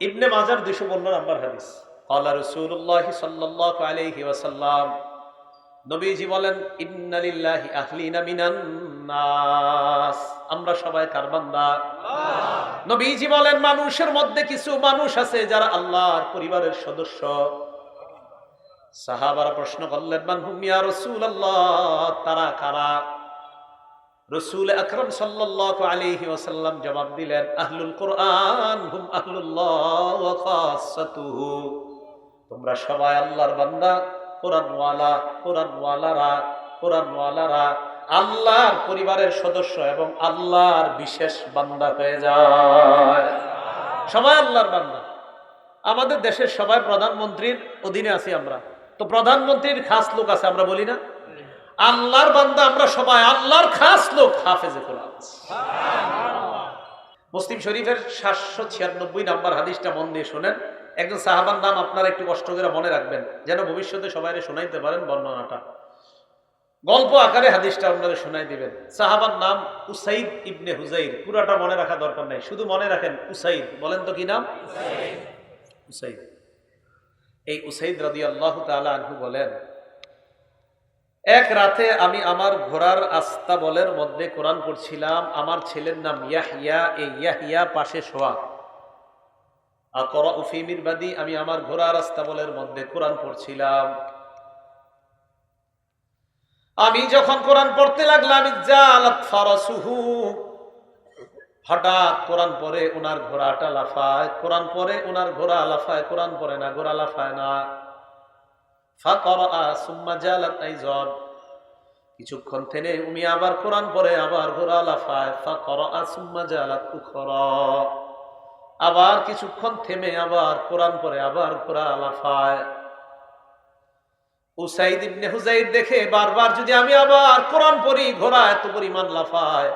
ইবনে মাজার দুশো পনেরো নাম্বার হাদিস। আল্লাহ রসুল্লাহ সাল্লাহ আলহি ওয়াসাল্লাম নবীজি বলেন ইন্নালিল্লাহি আহলিনা মিনান নাস। আমরা সবাই কার বান্দা? নবীজি বলেন মানুষের মধ্যে কিছু মানুষ আছে যারা আল্লাহর পরিবারের সদস্য। সাহাবারা প্রশ্ন করলেন মানহুম ইয়া রাসূলুল্লাহ? তারা কারা? রসুল আকরম সাল্লাল্লাহু আলাইহি ওয়াসাল্লাম জবাব দিলেন, আহলুল কোরআন হুম আহলুল্লাহ তোমরা সবাই আল্লাহর বান্দা, কোরআনওয়ালা, কোরআনওয়ালারা কোরআনওয়ালারা আল্লাহর পরিবারের সদস্য এবং আল্লাহর বিশেষ বান্দা হয়ে যায়। সবাই আল্লাহর বান্দা। আমাদের দেশের সবাই প্রধানমন্ত্রীর অধীনে আছি আমরা। তো প্রধানমন্ত্রীর খাস লোক আছে, আমরা বলি না। আল্লাহর বান্দা আমরা সবাই আল্লাহর খাস লোক, হাফেজে কোরআন মুসলিম শরীফের সাতশো ছিয়ানব্বই নাম্বার হাদিসটা মন দিয়ে শোনেন। একজন সাহাবার নাম আপনারা একটু কষ্ট করে মনে রাখবেন, যেন ভবিষ্যতে সবাই শোনাইতে পারেন বর্ণনাটা। গল্প আকারে হাদিসটা আপনাদের শোনাই দিবেন। সাহাবার নাম উসাইদ ইবনে হুজাইর পুরাটা মনে রাখা দরকার নাই, শুধু মনে রাখেন উসাইদ। বলেন তো কি নাম? উসাইদ। এই উসাইদ রাদি আল্লাহ তালা আনহু বলেন এক রাতে আমি আমার ঘোড়ার আস্তা বলের মধ্যে কোরআন পড়ছিলাম, আমার ছেলের নাম ইয়াহিয়া এই ইয়াহিয়া পাশে শোয়া। উফিমির বাদী আমি আমার ঘোড়ার আস্তা বলের মধ্যে কোরআন পড়ছিলাম। আমি যখন কোরআন পড়তে লাগলাম হঠাৎ কোরআন পরে ওনার ঘোড়াটা লাফায়, কোরআন পরে ওনার ঘোড়া লাফায়, কোরআন পরে না, ঘোড়া লাফায় না। কিছুক্ষণ থেনে উনি আবার কোরআন পরে আবার ঘোরা লাফায় আবার কিছুক্ষণ থেমে আবার কোরআন পরে আবার ঘোরা লাফায়। উসাইদ ইবনে হুজাইদ দেখে বারবার যদি আমি আবার কোরআন পড়ি ঘোড়া এত পরিমাণ লাফায়।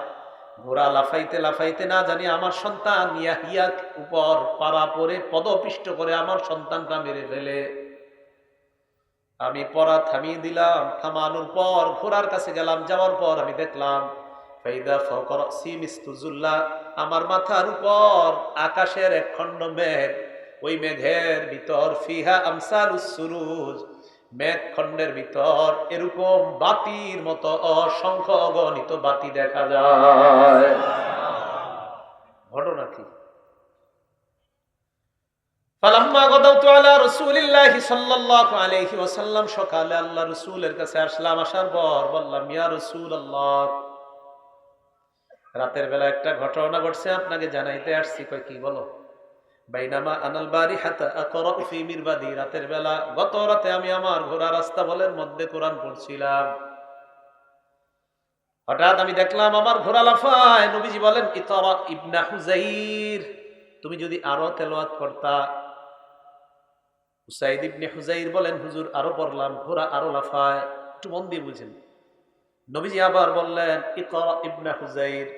ঘোড়া লাফাইতে লাফাইতে না জানি আমার সন্তান ইয়াহিয়ার উপর পাড়া পরে পদপিষ্ট করে আমার সন্তানটা মেরে ফেলে। আমি পড়া থামিয়ে দিলাম, থামানোর পর ঘোড়ার কাছে গেলাম, যাওয়ার পর আমি দেখলাম আমার মাথার উপর আকাশের এক খণ্ড মেঘ, ওই মেঘের ভিতর ফিহা আমসাল সুরুজ, মেঘ খণ্ডের ভিতর এরকম বাতির মতো অসংখ্য অগণিত বাতি দেখা যায়। ঘটনা কি? রাতের বেলা একটা ঘটনা ঘটছে, আপনাকে জানাইতে আসছি কি বলো? বাইনামা আনাল মিরবাদি। রাতের বেলা, গত রাতে আমি আমার ঘোড়া রাস্তা বলের মধ্যে কোরআন পড়ছিলাম। হঠাৎ আমি দেখলাম, আমার ঘোড়া লাফায়। নবীজি বলেন, ইতরা ইবনা হুজাইর, তুমি যদি আরও তেলাওয়াত করতা হুসাইদ ইবনে হুজাইর বলেন, হুজুর, আরও পড়লাম, ঘোড়া আরও লাফায়, একটু মন দিয়ে বুঝেন। নবীজি আবার বললেন, ইকরা ইবনে হুজাইর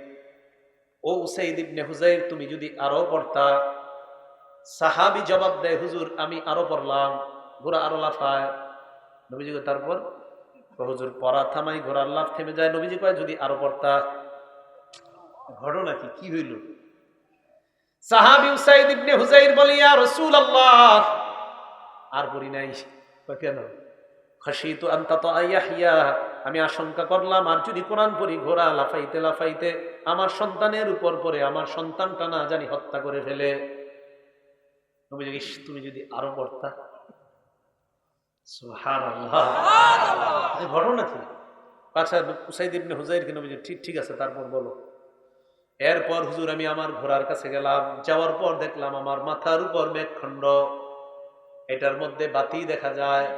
ও উসাইদ ইবনে হুজাইর তুমি যদি আরও পড়তা? সাহাবি জবাব দেয়, হুজুর, আমি আরও পড়লাম, ঘোড়া আরও লাফায়। নবীজি তারপর? হুজুর, পড়া থামাই, ঘোড়ার লাফ থেমে যায়। নবীজি কয়, যদি আরও পড়তা? ঘটনা কি? কি হইল? সাহাবি উসাইদ ইবনে হুজাইর বলিয়া রসুল আল্লাহ আর পড়ি নাই। কেন? খাসিতু আন্তাত আয়াহিয়া আমি আশঙ্কা করলাম আর যদি কোরআন পড়ি ঘোড়া লাফাইতে লাফাইতে আমার সন্তানের উপর পরে আমার সন্তানটা না জানি হত্যা করে ফেলে। তুমি যদি আরও পড়তা? ঘটনা কি? আচ্ছা উসাইদ ইবনে হুজাইর কেন ঠিক ঠিক আছে তারপর বলো। এরপর হুজুর আমি আমার ঘোড়ার কাছে গেলাম যাওয়ার পর দেখলাম আমার মাথার উপর মেঘখণ্ড। এটার মধ্যে বাতি দেখা যায়।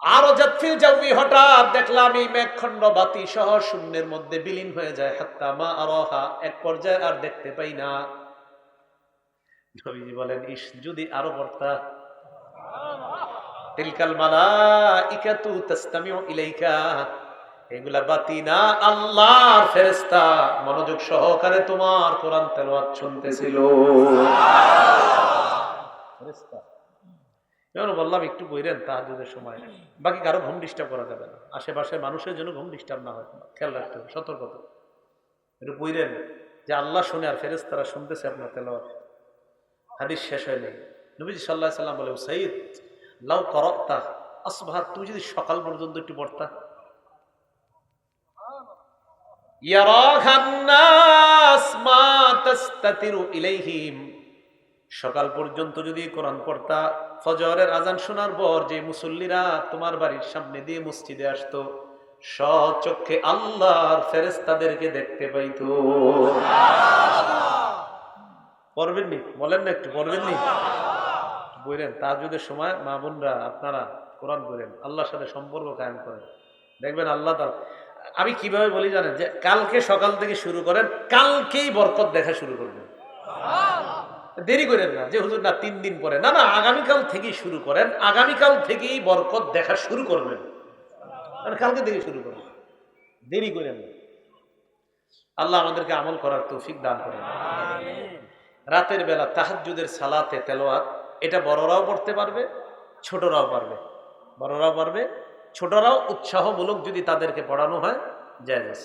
আরও জাতফিল যাবি হঠাৎ দেখলাম, এই মেঘখণ্ড বাতি সহ শূন্যের মধ্যে বিলীন হয়ে যায়। হাত্তা মা আরহা, এক পর্যায়ে আর দেখতে পাই না। নবীজি বলেন ইস যদি আরও পড়তা। তিলকাল মালা ইকাতু তাস্তামিউ ইলাইকা। এগুলা বাতি না, আল্লাহর ফেরেস্তা মনোযোগ সহকারে তোমার কোরআন তেলাওয়াত শুনতেছিল। ফেরেস্তা এবার বললাম একটু বইরেন তাহাজুদের সময়। বাকি কারও ঘুম ডিস্টার্ব করা যাবে না। আশেপাশের মানুষের জন্য ঘুম ডিস্টার্ব না হয়। খেয়াল রাখতে হবে, সতর্কতা। একটু বইরেন যে আল্লাহ শুনে আর ফেরেস তারা শুনতেছে আপনার তেল হাদিস শেষ হয়নি নবীজি সাল্লাহ সাল্লাম বলে সাইদ লাউ করত্তা তুই তুমি যদি সকাল পর্যন্ত একটু পড়তা? ইয়ারা খান্নাস মা ইলাইহিম। সকাল পর্যন্ত যদি কোরআন পড়তা ফজরের আজান শোনার পর যে মুসল্লিরা তোমার বাড়ির সামনে দিয়ে মসজিদে আসতো সচক্ষে আল্লাহর ফেরেস্তাদেরকে দেখতে পাইতো। পড়বেন নি বলেন না একটু পড়বেন নি বললেন তাজুদের সময় মা বোনরা আপনারা কোরআন করেন আল্লাহর সাথে সম্পর্ক কায়েম করেন। দেখবেন আল্লাহ তার আমি কীভাবে বলি জানেন যে কালকে সকাল থেকে শুরু করেন কালকেই বরকত দেখা শুরু করবেন। দেরি করেন না, যে হুজুর না তিন দিন পরে, না না, আগামীকাল থেকেই শুরু করেন, আগামীকাল থেকেই বরকত দেখা শুরু করবেন। মানে কালকে থেকে শুরু করবেন। দেরি করেন না। আল্লাহ আমাদেরকে আমল করার তৌফিক দান করেন। রাতের বেলা তাহাজ্জুদের সালাতে তেলোয়াত এটা বড়রাও পড়তে পারবে, ছোটরাও পারবে। বড়রাও পারবে, ছোটরাও উৎসাহমূলক যদি তাদেরকে পড়ানো হয়, জায়েজ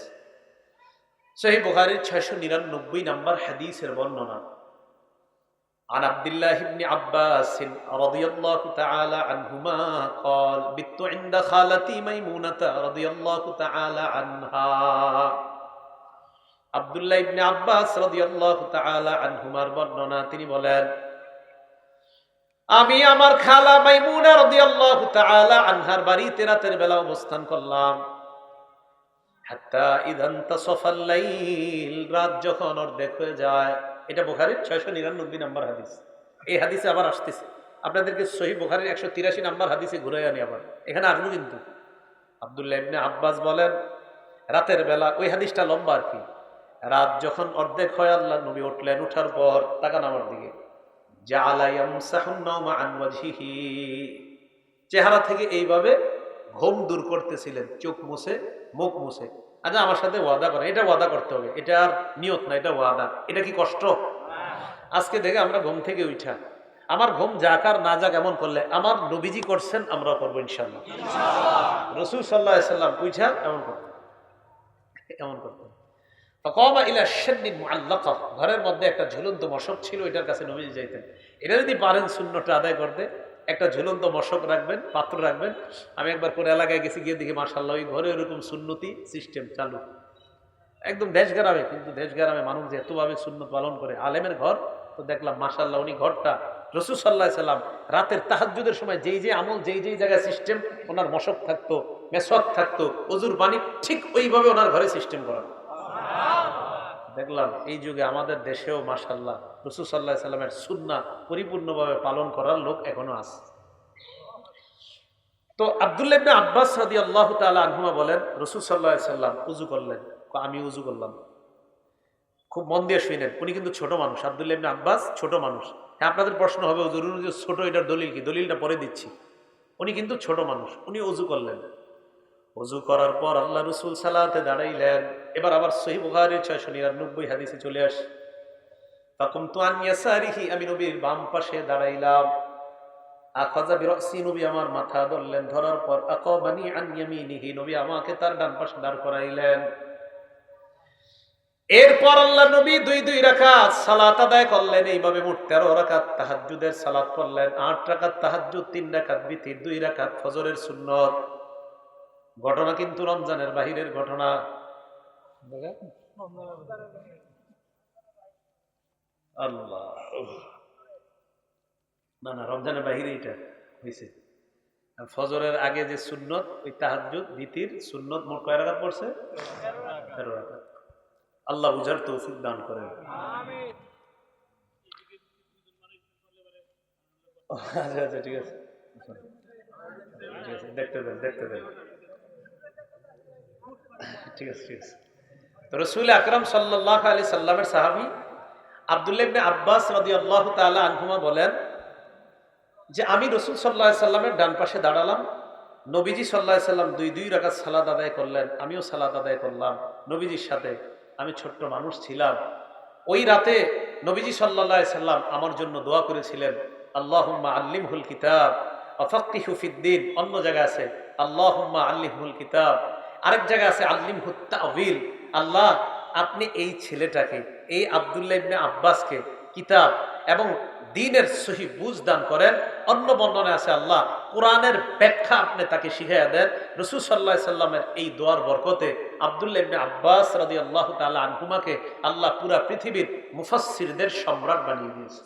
সহি বুখারীর ছয়শো নিরানব্বই নম্বর হাদিসের বর্ণনা। عن عبد الله بن عباس رضي الله تعالى عنهما قال بت عند خالتي ميمونة رضي الله تعالى عنها আব্দুল্লাহ ইবনে আব্বাস রাদিয়াল্লাহু তাআলা আনহুমার বর্ণনা তিনি বলেন আমি আমার খালা মাইমুনা রাদিয়াল্লাহু তাআলা আনহার বাড়িতে রাতের বেলা অবস্থান করলাম হাত্তা ইদান তাসাফাল লাইল রাত যখন অর্ধেক হয়ে যায় এটা বুখারীর 699 নম্বর হাদিস। এই হাদিসে আবার আসতেছে। আপনাদেরকে সহি বুখারীর 183 নম্বর হাদিসে ঘুরে আনি আবার। এখানে আসব কিন্তু। আব্দুল্লাহ ইবনে আব্বাস বলেন, রাতের বেলা, ওই হাদিসটা লম্বা আর কি। রাত যখন অর্ধেক হয়, আল্লাহ নবী উঠলেন, উঠার পর তাকান আমার দিকে। চেহারা থেকে এইভাবে ঘুম দূর করতেছিলেন, চোখ মুছে, মুখ মুছে। আচ্ছা আমার সাথে ওয়াদা করে এটা ওয়াদা করতে হবে। এটা আর নিয়ত না, এটা ওয়াদা। এটা কি কষ্ট? আজকে দেখে আমরা ঘুম থেকে উঠা। আমার ঘুম যাক আর না যাক এমন করলে আমার নবীজি করছেন, আমরা করব ইনশাল্লাহ রসুল সাল্লাহ সাল্লাম উঠা, এমন করতেন এমন মুআল্লাকা। ঘরের মধ্যে একটা ঝুলন্ত মশক ছিল এটার কাছে নবীজি যাইতেন। এটা যদি পারেন শূন্যটা আদায় করতে। একটা ঝুলন্ত মশক রাখবেন পাত্র রাখবেন। আমি একবার করে এলাকায় গেছি, গিয়ে দেখি মার্শাল্লাহ ওই ঘরে এরকম সুন্নতি সিস্টেম চালু। একদম দেশ গ্রামে, কিন্তু দেশ গ্রামে মানুষ যে এতভাবে সুন্নত পালন করে, আলেমের ঘর, তো দেখলাম মার্শাল্লাহ উনি ঘরটা রসুল সাল্লাহ সাল্লাম রাতের তাহাজুদের সময় যেই যে আমল, যেই যেই জায়গায় সিস্টেম ওনার মশক থাকতো মেসক থাকতো অজুর বাণী ঠিক ওইভাবে ওনার ঘরে সিস্টেম করা দেখলাম, এই যুগে আমাদের দেশেও মাসাল্লাহ রসুল সাল্লাহ সাল্লামের সুন্না পরিপূর্ণভাবে পালন করার লোক এখনও আছে। তো আবদুল্লাহ ইবনে আব্বাস রাদি আল্লাহ তালা আনহুমা বলেন, রসুল সাল্লাহ সাল্লাম উজু করলেন। আমি উজু করলাম। খুব মন দিয়ে শুনেন উনি কিন্তু ছোট মানুষ। আবদুল্লাহ ইবনে আব্বাস ছোট মানুষ। হ্যাঁ আপনাদের প্রশ্ন হবে জরুরি যে ছোট, এটার দলিল কি? দলিলটা পরে দিচ্ছি। উনি কিন্তু ছোট মানুষ। উনি উজু করলেন। অজু করার পর আল্লাহ রসুল সালাতে দাঁড়াইলেন। এবার আবার সহি বুখারের ছয়শো নিরানব্বই হাদিসে চলে আস। তখন তো আনিয়াসারিহি আমি নবীর বাম পাশে দাঁড়াইলাম। আখাজা বিরসি, নবী আমার মাথা ধরলেন, ধরার পর আকবানি আনিয়ামিনিহি নবী আমাকে তার ডান পাশে দাঁড় করাইলেন। এরপর আল্লাহ নবী দুই দুই রাকাত সালাত আদায় করলেন, এইভাবে মোট তেরো রাকাত তাহাজ্জুদের সালাত করলেন। আট রাকাত তাহাজ্জুদ, তিন রাকাত বিতির, দুই রাকাত ফজরের সুন্নত। ঘটনা কিন্তু রমজানের বাহিরের ঘটনা। আল্লাহ। না না, রমজানের বাহিরে এটা হয়েছে। আর ফজরের আগে যে সুন্নত, ওই তাহাজুদ ভীতির সুন্নত মোট কয় রাখাত পড়ছে? তেরো রাখাত আল্লাহ বুঝার তৌফিক দান করেন। আচ্ছা আচ্ছা ঠিক আছে। ঠিক আছে, দেখতে দেন দেখতে দেন। ঠিক আছে ঠিক আছে। রসুল আকরম সাল্লাহ আলি সাল্লামের সাহাবি আবদুল্লাবনে আব্বাস রাদি আল্লাহ তালা আনহুমা বলেন যে আমি রসুল সাল্লাহ সাল্লামের ডান পাশে দাঁড়ালাম। নবীজি সাল্লাহ সাল্লাম দুই দুই রাখাত সালাদ আদায় করলেন। আমিও সালাদ আদায় করলাম নবীজির সাথে। আমি ছোট্ট মানুষ ছিলাম। ওই রাতে নবীজি সাল্লাহ সাল্লাম আমার জন্য দোয়া করেছিলেন, আল্লাহুম্মা আল্লিমহুল কিতাব অফাক্কিহুফিদ্দিন অন্য জায়গায় আছে, আল্লাহুম্মা আল্লিমহুল কিতাব। আরেক জায়গায় আছে আল্লিম হুত্তাউল আল্লাহ আপনি এই ছেলেটাকে এই আবদুল্লাহ ইবনে আব্বাসকে কিতাব এবং দিনের সহি বুঝ দান করেন। অন্য বর্ণনে আছে আল্লাহ কোরআনের ব্যাখ্যা আপনি তাকে শিখাইয়া দেন। রসুল সাল্লাহ সাল্লামের এই দোয়ার বরকতে আবদুল্লাহ ইবনে আব্বাস রাদি আল্লাহ তাআলা আনহুমাকে আল্লাহ পুরা পৃথিবীর মুফাসসিরদের সম্রাট বানিয়ে দিয়েছে।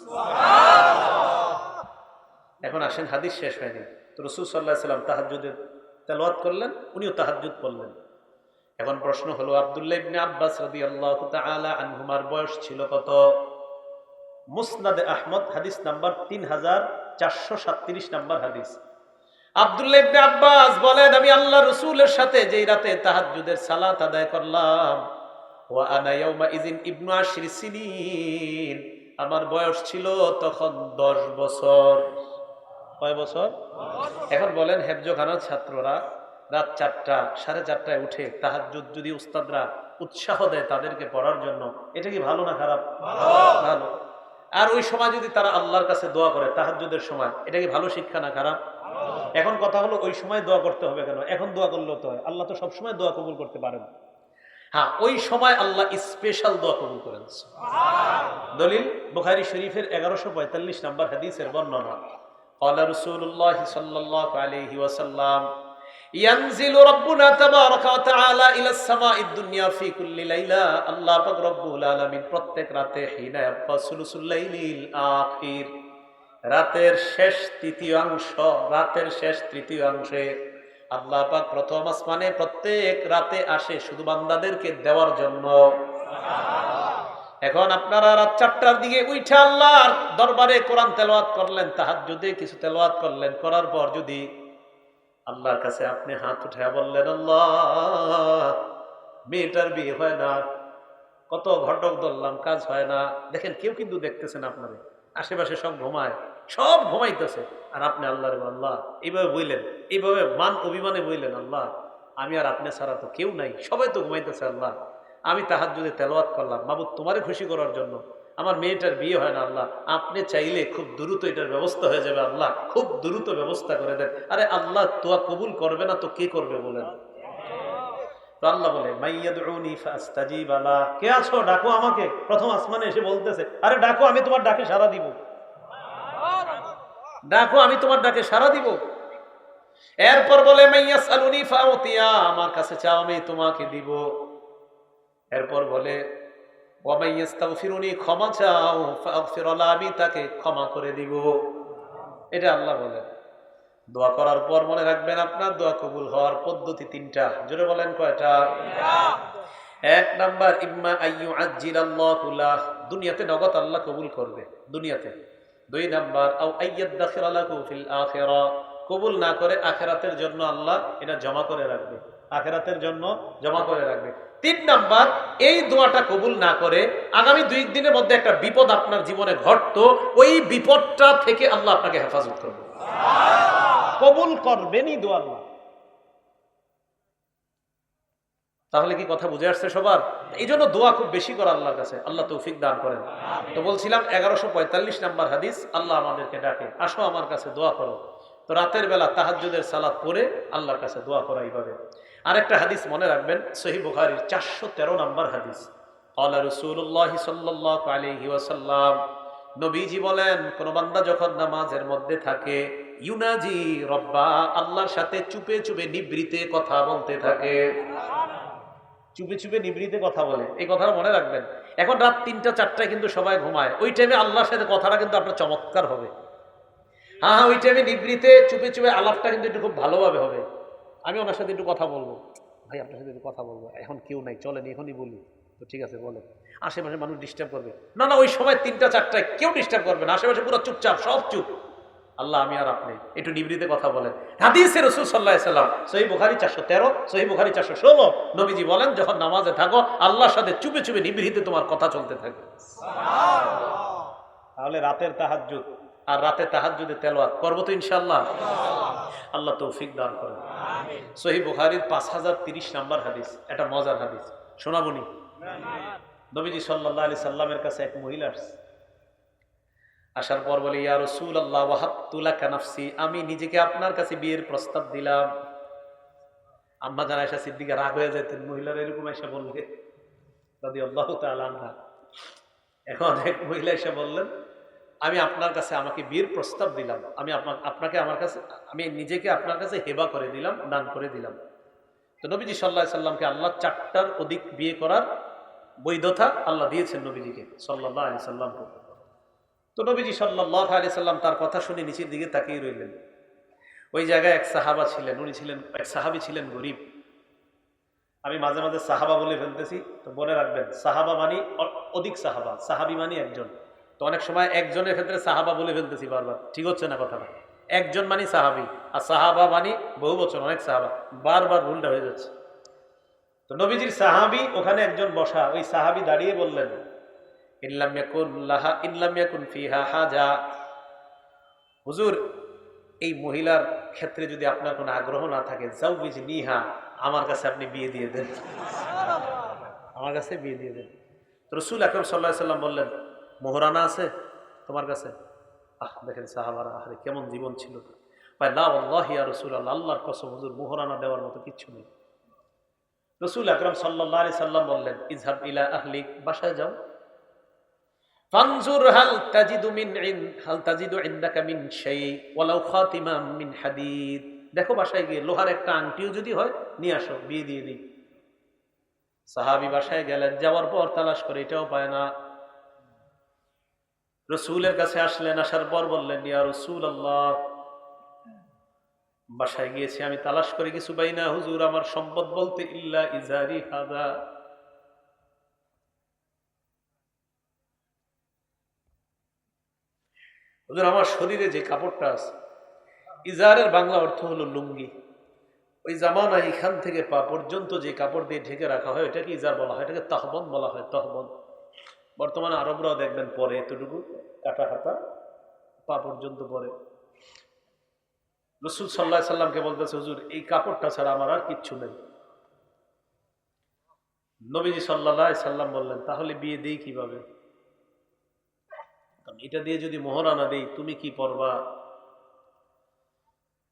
এখন আসেন হাদিস শেষ হয়নি। তো রসুল সাল্লাহ সাল্লাম তাহাজুদের তেলাওয়াত করলেন উনিও তাহাজুদ করলেন এখন প্রশ্ন হলো আবদুল্লাহ ইবনে আব্বাস রাদি আল্লাহ তাআলা আনহুমার বয়স ছিল কত? মুসনাদে আহমদ হাদিস নাম্বার তিন হাজার চারশো সাতত্রিশ নাম্বার হাদিস। আব্দুল্লাহ ইবনে আব্বাস বলেন আমি আল্লাহ রসুলের সাথে যেই রাতে তাহাজ্জুদের সালাত আদায় করলাম ওয়া আনা ইয়াউমা ইযিন ইবনু আশরি সিনিন। আমার বয়স ছিল তখন দশ বছর। কয় বছর। এখন বলেন হেফজখানার ছাত্ররা রাত চারটা সাড়ে চারটায় উঠে তাহার যদি উস্তাদরা উৎসাহ দেয় তাদেরকে পড়ার জন্য এটা কি ভালো না খারাপ? ভালো। আর ওই সময় যদি তারা আল্লাহর কাছে দোয়া করে তাহাজুদের সময় এটা কি ভালো শিক্ষা না খারাপ? এখন কথা হলো ওই সময় দোয়া করতে হবে কেন? এখন দোয়া করলেও তো হয়। আল্লাহ তো সবসময় দোয়া কবুল করতে পারেন। হ্যাঁ ওই সময় আল্লাহ স্পেশাল দোয়া কবুল করেন। দলিল বুখারি শরীফের এগারোশো পঁয়তাল্লিশ নাম্বার হাদিসের বর্ণনা। কলা রসুল্লাহ সাল্লাহ আলহি ওয়াসাল্লাম প্রত্যেক রাতে রাতের শেষ তৃতীয়াংশ রাতের শেষ তৃতীয়াংশে প্রথম আসমানে প্রত্যেক রাতে আসে শুধু বান্দাদেরকে দেওয়ার জন্য। এখন আপনারা রাত চারটার দিকে উঠে আল্লাহ দরবারে কোরআন তেলাওয়াত করলেন তাহার যদি কিছু তেলাওয়াত করলেন, করার পর যদি আল্লাহর কাছে আপনি হাত উঠে বললেন, আল্লাহ, মেয়েটার বিয়ে হয় না, কত ঘটক ধরলাম, কাজ হয় না। দেখেন, কেউ কিন্তু দেখতেছেন আপনাদের আশেপাশে সব ঘুমায়, সব ঘুমাইতেছে। আর আপনি আল্লাহর আল্লাহ, এইভাবে বইলেন, এইভাবে মান অভিমানে বইলেন, আল্লাহ, আমি আর আপনি ছাড়া তো কেউ নাই, সবাই তো ঘুমাইতেছে, আল্লাহ। আমি তাহার যদি তেলাওয়াত করলাম বাবু তোমারে খুশি করার জন্য আমার মেয়েটার বিয়ে হয় না আল্লাহ। আপনি চাইলে খুব দ্রুত এটার ব্যবস্থা হয়ে যাবে আল্লাহ। খুব দ্রুত ব্যবস্থা করে দেন। আরে আল্লাহ তোয়া কবুল করবে না তো কে করবে বলেন? আল্লাহ বলে কে আছো? ডাকো আমাকে। প্রথম আসমানে এসে বলতেছে, আরে ডাকো, আমি তোমার ডাকে সাড়া দিব। ডাকো, আমি তোমার ডাকে সাড়া দিব। এরপর বলে মাইয়াস আলুনি ফাউতিয়া। আমার কাছে চাও, আমি তোমাকে দিব। এরপর বলে ওয়ামাইয়াস্তাগফিরুনি ক্ষমা চাও আমি তাকে ক্ষমা করে দিব। এটা আল্লাহ বলেন। দোয়া করার পর মনে রাখবেন আপনার দোয়া কবুল হওয়ার পদ্ধতি তিনটা। জোরে বলেন কয়টা? এক নাম্বার, ইম্মা আইয়ু আজিলাল্লাহু লাহ। দুনিয়াতে নগদ আল্লাহ কবুল করবে, দুনিয়াতে। দুই নাম্বার, আও আইয়াদ্দাখিরা লাহু ফিল আখিরা। কবুল না করে আখেরাতের জন্য আল্লাহ এটা জমা করে রাখবে। আখেরাতের জন্য জমা করে রাখবে। তিন নাম্বার, এই দোয়াটা কবুল না করে আগামী দুই দিনের মধ্যে একটা বিপদ আপনার জীবনে ঘটতো, ওই বিপদটা থেকে আল্লাহ আপনাকে হেফাজত করবে। কবুল করবেনই দোয়া তাহলে কি কথা বুঝে আসছে সবার? এই জন্য দোয়া খুব বেশি করে আল্লাহর কাছে। আল্লাহ তৌফিক দান করেন। তো বলছিলাম, এগারোশো পঁয়তাল্লিশ নাম্বার হাদিস, আল্লাহ আমাদেরকে ডাকে, আসো আমার কাছে দোয়া করো। তো রাতের বেলা তাহাজ্জুদের সালাত পড়ে আল্লাহর কাছে দোয়া করা এইভাবে। আরেকটা হাদিস মনে রাখবেন সহি বুখারির চারশো তেরো নাম্বার হাদিস। আল্লাহ রসুল্লাহ সাল্লাহ নবীজি বলেন, কোন বান্দা যখন নামাজের মধ্যে থাকে, ইউনাজি রব্বা, আল্লাহর সাথে চুপে চুপে নিবৃতে কথা বলতে থাকে। চুপে চুপে নিবৃতে কথা বলে, এই কথাটা মনে রাখবেন। এখন রাত তিনটা, চারটায় কিন্তু সবাই ঘুমায়। ওই টাইমে আল্লাহর সাথে কথাটা কিন্তু আপনার চমৎকার হবে। হ্যাঁ হ্যাঁ ওই টাইমে নিবৃতে, চুপে চুপে আলাপটা কিন্তু একটু খুব ভালোভাবে হবে। আমি ওনার সাথে একটু কথা বলব। ভাই আপনার সাথে একটু কথা বলব। এখন কেউ নাই চলেন এখনই বলি। তো ঠিক আছে বলেন। আশেপাশে মানুষ ডিস্টার্ব করবে। না না ওই সময় তিনটা চারটায় কেউ ডিস্টার্ব করবে না। আশেপাশে পুরো চুপচাপ সব চুপ। আল্লাহ আমি আর আপনি একটু নিবৃতে কথা বলেন। হাদিসের রসুল সাল্লাহ সাল্লাম সহি বুখারি চারশো তেরো সহি বুখারি চারশো ষোলো নবীজি বলেন যখন নামাজে থাকো আল্লাহর সাথে চুপে চুপে নিবৃতে তোমার কথা চলতে থাকে। তাহলে রাতের তাহাজ্জুদ। আর রাতে তাহাজ্জুদে তেলোয়াত করব তো ইনশাল্লাহ আল্লাহ তৌফিক দান করেন। সহি বুখারির পাঁচ হাজার তিরিশ নাম্বার হাদিস এটা মজার হাদিস। শোনাবনি নবীজি সাল্লাহ আলি সাল্লামের কাছে এক মহিলা আসছে। আসার পর বলে ইয়া রসুল আল্লাহ ওয়াহাবতুল্লাহ কানাফসি আমি নিজেকে আপনার কাছে বিয়ের প্রস্তাব দিলাম। আম্মা জানা এসা সিদ্দিকা রাগ হয়ে যেতেন মহিলার এরকম এসে বললে। দাদি আল্লাহ তালা এখন এক মহিলা এসে বললেন আমি আপনার কাছে আমাকে বিয়ের প্রস্তাব দিলাম। আমি আপনা- আপনাকে আমার কাছে, আমি নিজেকে আপনার কাছে হেবা করে দিলাম, দান করে দিলাম। তো নবীজি সাল্লাহ সাল্লামকে আল্লাহ চারটার অধিক বিয়ে করার বৈধতা আল্লাহ দিয়েছেন নবীজিকে সাল্লাহ আলি সাল্লামকে। তো নবীজি সাল্লাহ আলি সাল্লাম তার কথা শুনে নিচের দিকে তাকিয়ে রইলেন। ওই জায়গায় এক সাহাবা ছিলেন, উনি ছিলেন, এক সাহাবি ছিলেন গরিব। আমি মাঝে মাঝে সাহাবা বলে ফেলতেছি, তো মনে রাখবেন, সাহাবা মানি অধিক সাহাবা, সাহাবি মানি একজন। তো অনেক সময় একজনের ক্ষেত্রে সাহাবা বলে ফেলতেছি বারবার। ঠিক হচ্ছে না কথাটা? একজন মানি সাহাবি আর সাহাবা মানি বহু বছর অনেক সাহাবা। বারবার ভুলটা হয়ে যাচ্ছে। তো নবীজির সাহাবি ওখানে একজন বসা ওই সাহাবি দাঁড়িয়ে বললেন ইল্লাম ইয়াকুন লাহা ইল্লাম ইয়াকুন ফিহা হাজা। হুজুর এই মহিলার ক্ষেত্রে যদি আপনার কোনো আগ্রহ না থাকে জাউবিজ নিহা আমার কাছে আপনি বিয়ে দিয়ে দেন। আমার কাছে বিয়ে দিয়ে দেন। তো রসুল আকরম সাল্লাহ সাল্লাম বললেন মোহরানা আছে তোমার কাছে? আহ, দেখেন সাহাবারা আরে কেমন জীবন ছিল ভাই না আল্লাহ ইয়া রসুল আল্লাহ আল্লাহর কসম, হুজুর, মোহরানা দেওয়ার মতো কিচ্ছু নেই। রসুল আকরম সাল্লাহ আলি সাল্লাম বললেন, ইজহাব ইলা আহলিক, বাসায় যাও। ফানজুর, হাল তাজিদু মিন ইন, হাল তাজিদু ইনদাকা মিন শাই, ওয়ালাউ খাতিমাম মিন হাদিদ। দেখো বাসায় গিয়ে, লোহার একটা আংটিও যদি হয়, নিয়ে আসো, বিয়ে দিয়ে দিই। সাহাবি বাসায় গেলেন, যাওয়ার পর তালাশ করে, এটাও পায় না। রসুলের কাছে আসলেন, আসার পর বললেন, ইয়া রসুল আল্লাহ বাসায় গিয়েছি, আমি তালাশ করে, কিছু পাই না, হুজুর, আমার সম্পদ বলতে ইল্লা ইজারি হাদা। হুজুর, আমার শরীরে যে কাপড়টা আছে, ইজারের বাংলা অর্থ হলো লুঙ্গি। ওই জামানা এখান থেকে পা পর্যন্ত যে কাপড় দিয়ে ঢেকে রাখা হয় এটাকে ইজার বলা হয়, এটাকে তহবন বলা হয়, তহবন। বর্তমানে আরবরাও দেখবেন পরে এতটুকু, কাটা হাতা, পা পর্যন্ত পরে। রসুল সাল্লাহ সাল্লামকে বলতেছে, হুজুর, এই কাপড়টা ছাড়া আমার আর কিচ্ছু নেই। নবীজি সাল্লাহ সাল্লাম বললেন, তাহলে বিয়ে দেই কীভাবে? এটা দিয়ে যদি মোহরানা দেই, তুমি কি পরবা?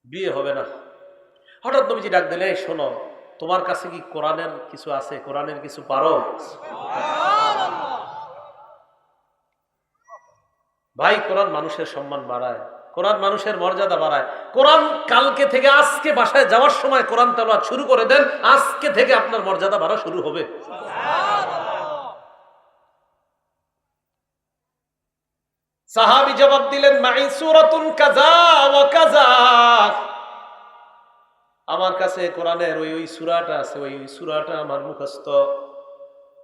বিয়ে হবে না। হঠাৎ নবীজি ডাক দিলে শোনো, তোমার কাছে কি কোরআনের কিছু আছে? কোরআনের কিছু পারো? ভাই, কোরআন মানুষের সম্মান বাড়ায়, কোরআন মানুষের মর্যাদা বাড়ায়। কোরআন কালকে থেকে আজকে বাসায় যাওয়ার সময় কোরআন তেলাওয়াত শুরু করে দেন, আজকে থেকে আপনার মর্যাদা বাড়া শুরু হবে। সাহাবি জবাব দিলেন আমার কাছে কোরআনের ওই ওই সুরাটা আছে, ওই ওই সুরাটা আমার মুখস্থ।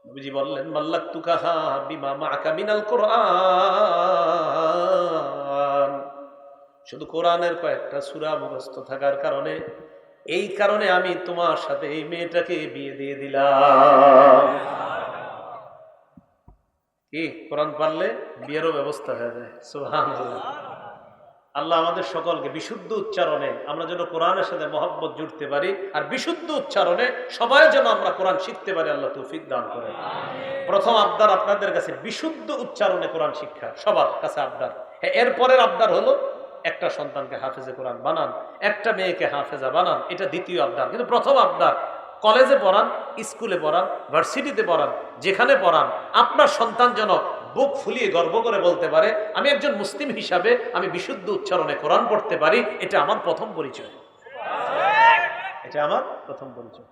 নবীজি বললেন মাল্লাক তুকাহা বিমা মাআকা মিনাল কোরআন। শুধু কোরআনের কয়েকটা সূরা মুখস্থ থাকার কারণে এই কারণে আমি তোমার সাথে এই মেয়েটাকে বিয়ে দিয়ে দিলাম। কি? কোরআন পারলে বিয়েরও ব্যবস্থা হয়ে যায়। সুবহানাল্লাহ। আল্লাহ আমাদের সকলকে বিশুদ্ধ উচ্চারণে আমরা যেন কোরআনের সাথে মহব্বত জুড়তে পারি আর বিশুদ্ধ উচ্চারণে সবাই যেন আমরা কোরআন শিখতে পারি আল্লাহ তৌফিক দান করে। প্রথম আবদার আপনাদের কাছে বিশুদ্ধ উচ্চারণে কোরআন শিক্ষা সবার কাছে আবদার। হ্যাঁ এরপরের আবদার হলো একটা সন্তানকে হাফেজে কোরআন বানান, একটা মেয়েকে হাফেজা বানান, এটা দ্বিতীয় আবদার। কিন্তু প্রথম আবদার, কলেজে পড়ান, স্কুলে পড়ান, ভার্সিটিতে পড়ান, যেখানে পড়ান, আপনার সন্তান যেন বুক ফুলিয়ে গর্ব করে বলতে পারে, আমি একজন মুসলিম হিসাবে আমি বিশুদ্ধ উচ্চারণে কোরআন পড়তে পারি, এটা আমার প্রথম পরিচয়। এটা আমার প্রথম পরিচয়।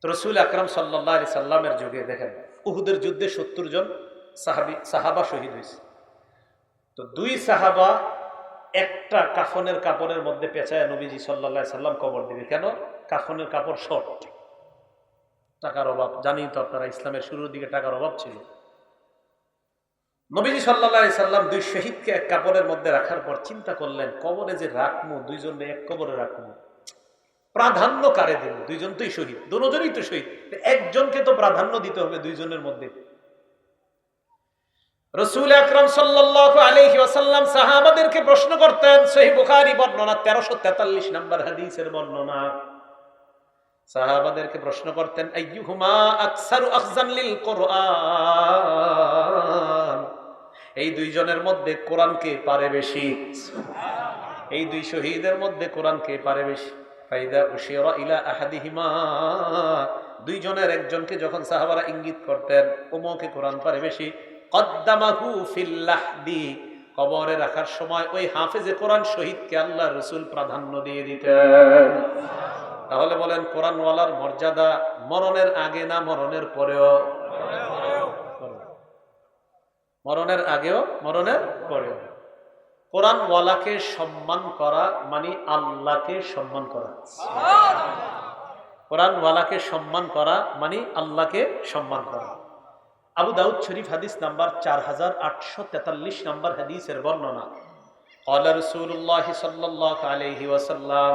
তো রসুল আকরাম সাল্লাহ সাল্লামের যুগে দেখেন, উহুদের যুদ্ধে সত্তর জন সাহাবি সাহাবা শহীদ হয়েছে। তো দুই সাহাবা একটা কাফনের কাপড়ের মধ্যে পেঁচায় নবীজি সাল্লাহ সাল্লাম কবর দিবে। কেন? কাফনের কাপড় শর্ট টাকার অভাব। জানি তো আপনারা, ইসলামের শুরুর দিকে টাকার অভাব ছিল। নবীজি সাল্লাহ সাল্লাম দুই শহীদকে এক কাপড়ের মধ্যে রাখার পর চিন্তা করলেন, কবরে যে রাখব দুইজনে এক কবরে রাখব প্রাধান্য কারে দেব দুইজন তোই শহীদ দুজনই তো শহীদ। একজনকে তো প্রাধান্য দিতে হবে দুইজনের মধ্যে। রসুল আকরম সাল্লাল্লাহু আলাইহি ওয়াসাল্লাম সাহাবাদেরকে প্রশ্ন করতেন, সহিহ বুখারী বর্ণনা 1343 নম্বর হাদিসের বর্ণনা। সাহাবাদেরকে প্রশ্ন করতেন, আইয়ুহুমা আকসারু আখজান কোরআন? এই দুইজনের মধ্যে কোরআনকে পারে বেশি? এই দুই শহীদের মধ্যে কোরআনকে পারে বেশি? ফাইদা উশিরা ইলা আহাদিহিমা। দুইজনের একজনকে যখন সাহাবারা ইঙ্গিত করতেন ওমকে কোরআন পারে বেশি? কদ্দামাহু কবরে রাখার সময় ওই হাফেজে কোরআন শহীদকে আল্লাহ রসুল প্রাধান্য দিয়ে দিতেন। তাহলে বলেন, কোরআনওয়ালার মর্যাদা মরণের আগে না মরণের পরেও? মরণের আগেও, মরণের পরেও। কোরআনওয়ালাকে সম্মান করা মানে আল্লাহকে সম্মান করা। কোরআনওয়ালাকে সম্মান করা মানে আল্লাহকে সম্মান করা। আবু দাউদ শরীফ হাদিস নাম্বার চার হাজার আটশো তেতাল্লিশ নাম্বার হাদিসের বর্ণনা قال رسول الله صلى الله عليه وسلم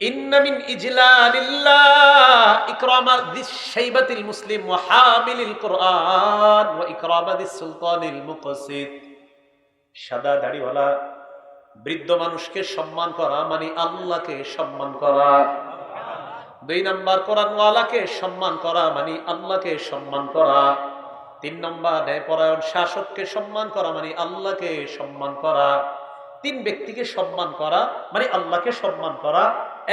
إن من إجلال الله إكرام ذي الشيبة المسلم وحامل القرآن وإكرام ذي السلطان المقصد সাদা দাড়িওয়ালা বৃদ্ধ মানুষকে সম্মান করা মানে আল্লাহকে সম্মান করা দুই নম্বর কোরআনওয়ালাকে সম্মান করা মানে আল্লাহকে সম্মান করা। তিন নম্বর ন্যায়পরায়ণ শাসককে সম্মান করা মানে আল্লাহকে সম্মান করা। তিন ব্যক্তিকে সম্মান করা মানে আল্লাহকে সম্মান করা।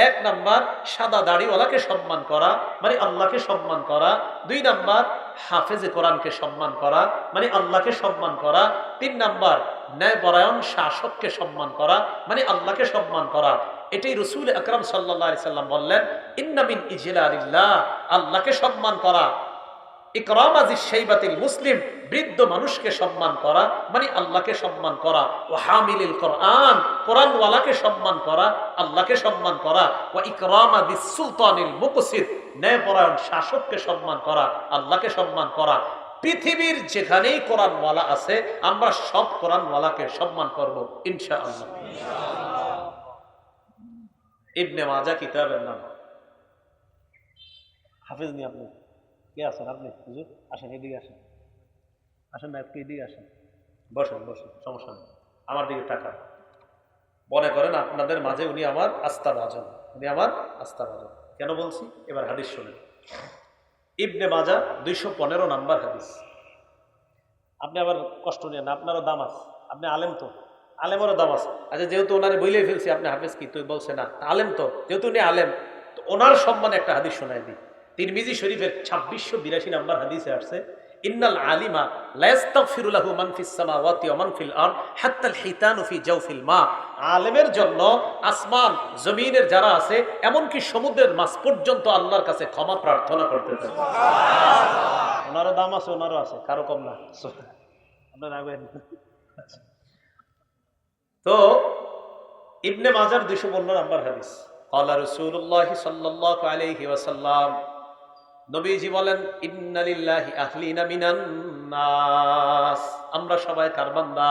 এক নাম্বার সাদা দাড়িওয়ালাকে সম্মান করা মানে আল্লাহকে সম্মান করা। দুই নাম্বার হাফেজে কোরআনকে সম্মান করা মানে আল্লাহকে সম্মান করা। তিন নাম্বার ন্যায়পরায়ণ শাসককে সম্মান করা মানে আল্লাহকে সম্মান করা। এটাই রসুল আকরাম সাল্লাহ সাল্লাম বললেন ইন্নামিন ইজিলাল্লাহ আল্লাহকে সম্মান করা। ইকরামাজি সেইবাতিল মুসলিম, বৃদ্ধ মানুষকে সম্মান করা মানে আল্লাহকে সম্মান করা। ও হামিলিল কোরআন, কোরআনওয়ালাকে সম্মান করা, আল্লাহকে সম্মান করা। ও ইকরাম ইকরামাদি সুলতানিল মুকসিদ ন্যায়পরায়ণ শাসককে সম্মান করা, আল্লাহকে সম্মান করা। পৃথিবীর যেখানেই কোরআনওয়ালা আছে, আমরা সব কোরআনওয়ালাকে সম্মান করব ইনশা আল্লাহ ইবনে মাজা কিতাবের নাম। হাফিজ নি আপনি। কে আছেন আপনি? হুজুর, আসেন, এদিকে আসেন। আসেন না, একটু এদিকে আসেন। বসেন বসেন, সমস্যা নেই। আমার দিকে টাকা মনে করেন আপনাদের মাঝে উনি আমার আস্থা ভাজন উনি আমার আস্থা ভাজন কেন বলছি? এবার হাদিস শুনেন। ইবনে মাজা দুইশো পনেরো নাম্বার হাদিস। আপনি আবার কষ্ট নেন আপনারও দাম আছে। আপনি আলেম তো। আলেমেরও দাম আছে। আচ্ছা যেহেতু ওনারে বইলে ফেলছি আপনি হাফেজ কি? তুই বলছে না। আলেম তো যেহেতু উনি আলেম তো ওনার সম্মানে একটা হাদিস শোনায় দিই। তিরমিজি শরীফের ছাব্বিশশো বিরাশি নাম্বার হাদিসে আসছে ইন্নাল আলিমা লায়াস্তাগফিরুলাহু মান ফিস সামাওয়াতি ওয়া মান ফিল আরদ হাত্তাল হিতানু ফি জাওফিল মা। আলেমের জন্য আসমান জমিনের যারা আছে এমনকি সমুদ্রের মাছ পর্যন্ত আল্লাহর কাছে ক্ষমা প্রার্থনা করতে থাকে ওনারও দাম আছে ওনারও আছে কারও কম না। আপনার আগে তো ইবনে মাজার দুশো পনেরো নম্বর হাদিস। কলা রসুল্লাহ সাল্লাহ আলহি নবীজি বলেন ইন্নালিল্লাহি আহলিনা মিনান নাস। আমরা সবাই কারবান্দা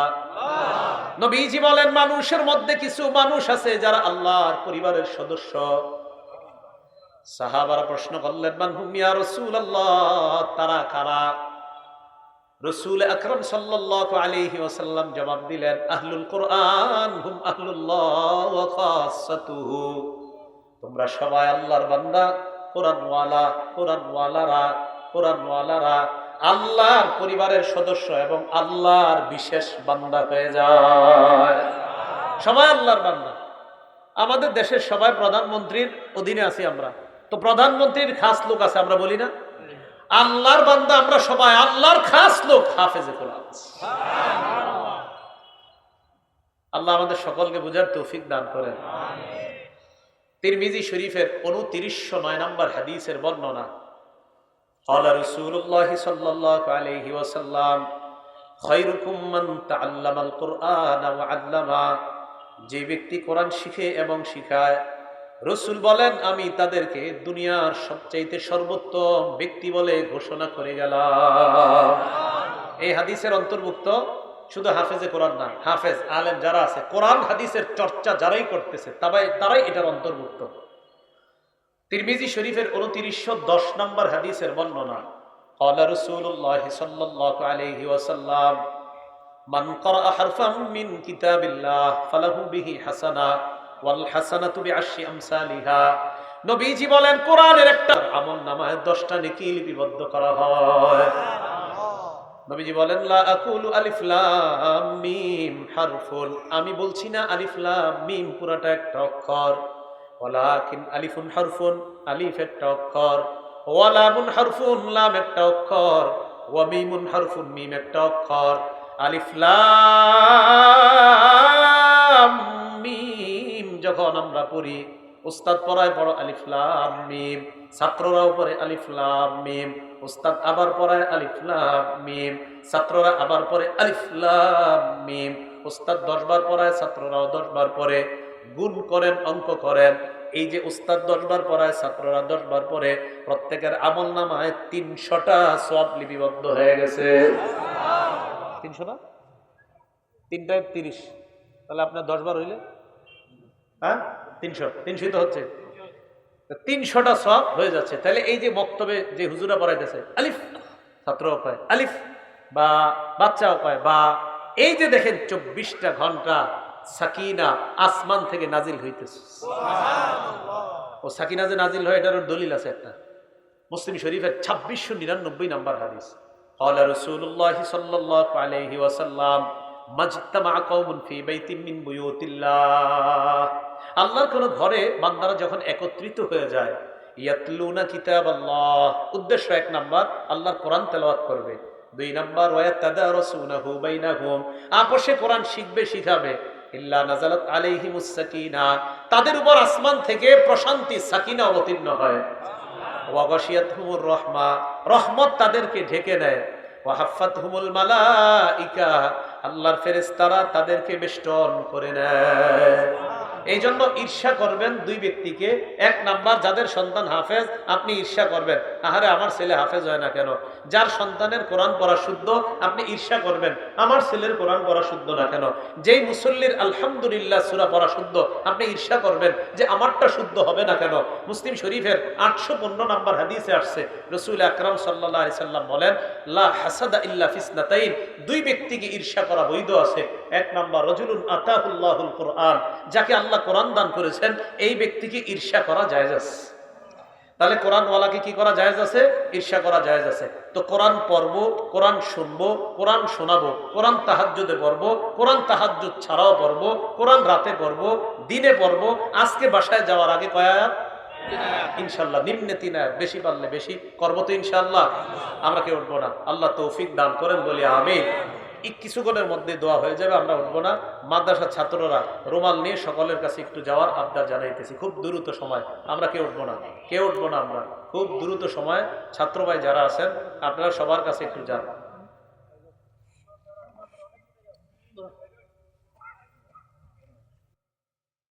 নবীজি বলেন, মানুষের মধ্যে কিছু মানুষ আছে যারা আল্লাহর পরিবারের সদস্য। সাহাবারা প্রশ্ন করলেন মানহুমিয়া রসুল আল্লাহ তারা কারা? রসুল আকরম সাল্লাল্লাহু আলাইহি ওয়াসাল্লাম জবাব দিলেন, আহলুল কোরআন হুম আহলুল্লাহ তোমরা সবাই আল্লাহর বান্দা, কোরআনওয়ালা, কোরআনওয়ালারা কোরআনওয়ালারা আল্লাহর পরিবারের সদস্য এবং আল্লাহর বিশেষ বান্দা হয়ে যায়। সবাই আল্লাহর বান্দা। আমাদের দেশের সবাই প্রধানমন্ত্রীর অধীনে আছি আমরা। তো প্রধানমন্ত্রীর খাস লোক আছে, আমরা বলি না? আল্লাহর বান্দা আমরা সবাই আল্লাহর খাস লোক হাফেজে কোরআন আল্লাহ আমাদের সকলকে বুঝার তৌফিক দান করেন তিরমিজি শরীফের উনতিরিশশো নয় নম্বর হাদিসের বর্ণনা قال رسول الله صلى الله عليه وسلم خيركم من تعلم القرآن وعلمه যে ব্যক্তি কোরআন শিখে এবং শিখায় রসুল বলেন আমি তাদেরকে দুনিয়ার সবচাইতে সর্বোত্তম ব্যক্তি বলে ঘোষণা করে গেলাম এই হাদিসের অন্তর্ভুক্ত শুধু হাফেজে কোরআন না হাফেজ আলেম যারা আছে কোরআন হাদিসের চর্চা যারাই করতেছে তারাই তারাই এটার অন্তর্ভুক্ত তিরমিজি শরীফের উনতিরিশশো দশ নম্বর হাদিসের বর্ণনা قال رسول الله صلى الله عليه وسلم من قرأ حرفا من كتاب الله فله به حسنه নবীজি বলেন, কোরআনের একটা আমল নামায় লিপিবদ্ধ করা হয়। নবীজি বলেন মিম আমি বলছি না আলিফলাম মিম পুরাটা একটা অক্ষর। আলিফুন হারফুন, আলিফ একটা অক্ষর। ওয়ালামুন হারফুন, লাম একটা অক্ষর। ওয়া হারফুন, মিম একটা অক্ষর। আলিফ লাম যখন আমরা পড়ি উস্তাদ পড়ায় পড়ো আলিফ লাম মিম ছাত্ররাও পড়ে আলিফ লাম মিম, উস্তাদ আবার পড়ায় আলিফ লাম মিম, ছাত্ররা আবার পড়ে আলিফ লাম মিম, উস্তাদ দশবার পড়ায়, ছাত্ররাও দশবার পড়ে, গুণ করেন, অঙ্ক করেন। এই যে উস্তাদ দশবার পড়ায়, ছাত্ররা দশবার পড়ে, প্রত্যেকের আমল নামায় তিনশোটা সব লিপিবদ্ধ হয়ে গেছে। তিনশোটা? তিনটায় তিরিশ। তাহলে আপনার দশবার হইলে হ্যাঁ তিনশো তিনশোই তো হচ্ছে তিনশোটা সব হয়ে যাচ্ছে তাহলে এই যে বক্তব্যে যে হুজুরা পড়াইতেছে আলিফ ছাত্র কয় আলিফ বা বাচ্চাও কয় বা এই যে দেখেন চব্বিশটা ঘন্টা সাকিনা আসমান থেকে নাজিল হইতেছে ও সাকিনা যে নাজিল হয় এটার দলিল আছে একটা মুসলিম শরীফের ছাব্বিশশো নিরানব্বই নম্বর হাদিস قال رسول الله صلى الله عليه وسلم আল্লাহর কোন ঘরে বান্দারা যখন একত্রিত হয়ে যায়, ইয়াতলুনা কিতাব আল্লাহ উদ্দেশ্য এক নাম্বার, আল্লাহর কোরআন তেলাওয়াত করবে। দুই নাম্বার ওয়াতাদারাসুনাহু বাইনাহুম আপসে কোরআন শিখবে, শিখাবে। ইল্লা নাজালাত আলাইহিমুস সাকিনা, তাদের উপর আসমান থেকে প্রশান্তি, সাকিনা অবতীর্ণ হয়। ওয়াগাশিয়াতহুমুর রহমা, রহমত তাদেরকে ঢেকে নেয় দেয় ওয়াহাফাতহুমুল মালাইকা আল্লাহর ফেরেস্তারা তাদেরকে বেষ্টন করে নেয়। এই জন্য ঈর্ষা করবেন দুই ব্যক্তিকে। এক নাম্বার, যাদের সন্তান হাফেজ, আপনি ঈর্ষা করবেন। আহারে, আমার ছেলে হাফেজ হয় না কেন? যার সন্তানের কোরআন পড়া শুদ্ধ, আপনি ঈর্ষা করবেন। আমার ছেলের কোরআন পড়া শুদ্ধ না কেন? যেই মুসল্লির আলহামদুলিল্লাহ সুরা পড়া শুদ্ধ, আপনি ঈর্ষা করবেন যে আমারটা শুদ্ধ হবে না কেন? মুসলিম শরীফের আটশো পনেরো নাম্বার হাদিসে আসছে, রসুল আকরাম সাল্লাহ সাল্লাম বলেন, লা হাসাদা ইল্লা ফিসনাতাইন দুই ব্যক্তিকে ঈর্ষা করা বৈধ আছে। এক নাম্বার, রজুলুন আতাহুল্লাহুল কোরআন, যাকে আল্লাহ কোরআন দান করেছেন, এই ব্যক্তিকে ঈর্ষা করা জায়েজ আছে। তাহলে কোরআনওয়ালাকে কি করা জায়েজ আছে? ঈর্ষা করা জায়েজ আছে। তো কোরআন পড়ব, কোরআন শুনব, কোরআন শোনাবো, কোরআন তাহাজ্জুদে পড়ব, কোরআন তাহাজ্জুদ ছাড়াও পড়ব, কোরআন রাতে পড়ব, দিনে পড়ব, আজকে বাসায় যাওয়ার আগে কয়াত ইনশাল্লাহ নিম্নে তিন বেশি পারলে বেশি, করব তো ইনশাল্লাহ আমরা কেউ উঠবো না? আল্লাহ তৌফিক দান করেন, বলি আমি কিছুক্ষণের মধ্যে দোয়া হয়ে যাবে, আমরা উঠবো না। মাদ্রাসার ছাত্ররা রুমাল নিয়ে সকলের কাছে একটু যাওয়ার আবদার জানাইতেছি। খুব দ্রুত সময়, আমরা কেউ উঠবো না। কেউ উঠবো না আমরা। খুব দ্রুত সময়, ছাত্র ভাই যারা আছেন, আপনারা সবার কাছে একটু যান।